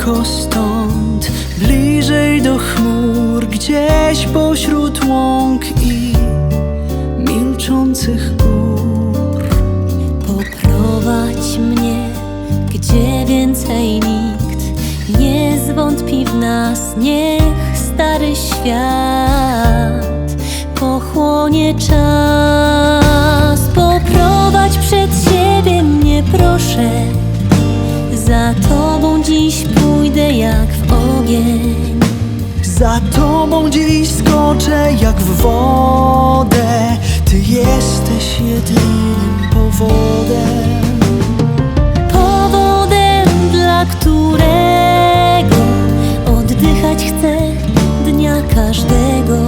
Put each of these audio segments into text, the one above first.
daleko stąd, bliżej do chmur, gdzieś pośród łąk i milczących gór. Poprowadź mnie, gdzie więcej nikt nie zwątpi w nas. Niech stary świat pochłonie czas. Poprowadź przed siebie mnie, proszę. Za tobą dziś pójdę jak w ogień. Za tobą dziś skoczę jak w wodę, ty jesteś jedynym powodem. powodem, dla którego oddychać chcę dnia każdego.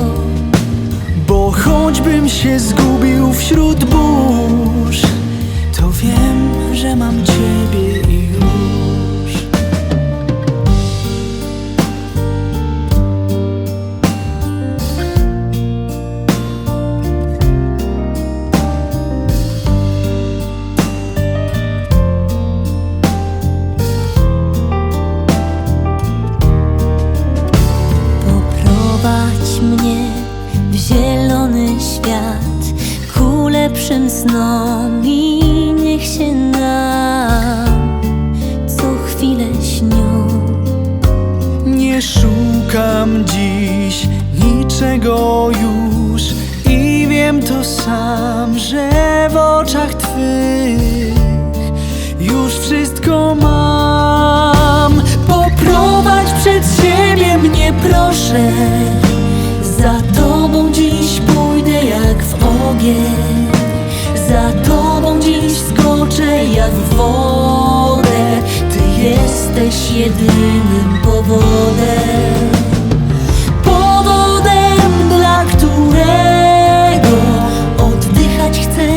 Bo choćbym się zgubił wśród burz, to wiem, że mam ciebie lepszym snom i niech się nam co chwilę śnią. Nie szukam dziś niczego już i wiem to sam, że w oczach Twych już wszystko mam. Poprowadź przed siebie mnie, proszę. Za tobą dziś pójdę jak w ogień, za tobą dziś skoczę jak w wodę. Ty jesteś jedynym powodem, powodem, dla którego oddychać chcę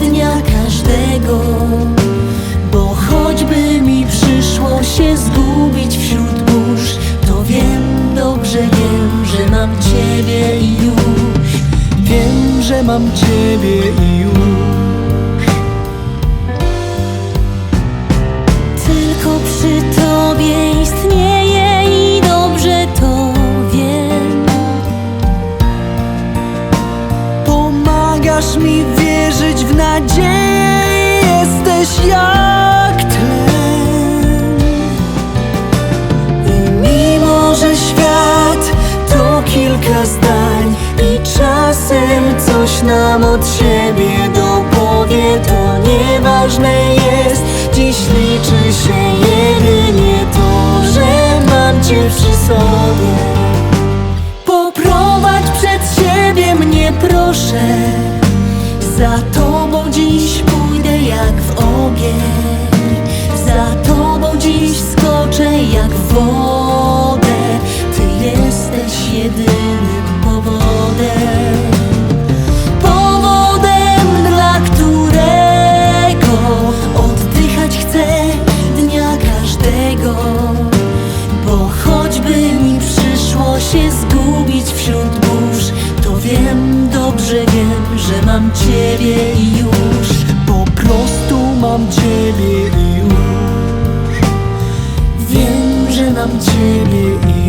dnia każdego. Bo choćby mi przyszło się zgubić wśród burz, to wiem, dobrze wiem, że mam Ciebie i już. Wiem, że mam Ciebie i przy Tobie istnieje i dobrze to wiem. Pomagasz mi wierzyć w nadzieję, jesteś jak tlen. I mimo, że świat to kilka zdań i czasem coś nam od siebie dopowie, to nieważne jest, dziś liczy się jedynie to, że mam Cię przy sobie. Poprowadź przed siebie mnie proszę Za tobą dziś pójdę jak w ogień Za tobą dziś skoczę jak w mam Ciebie i już. Wiem, że mam Ciebie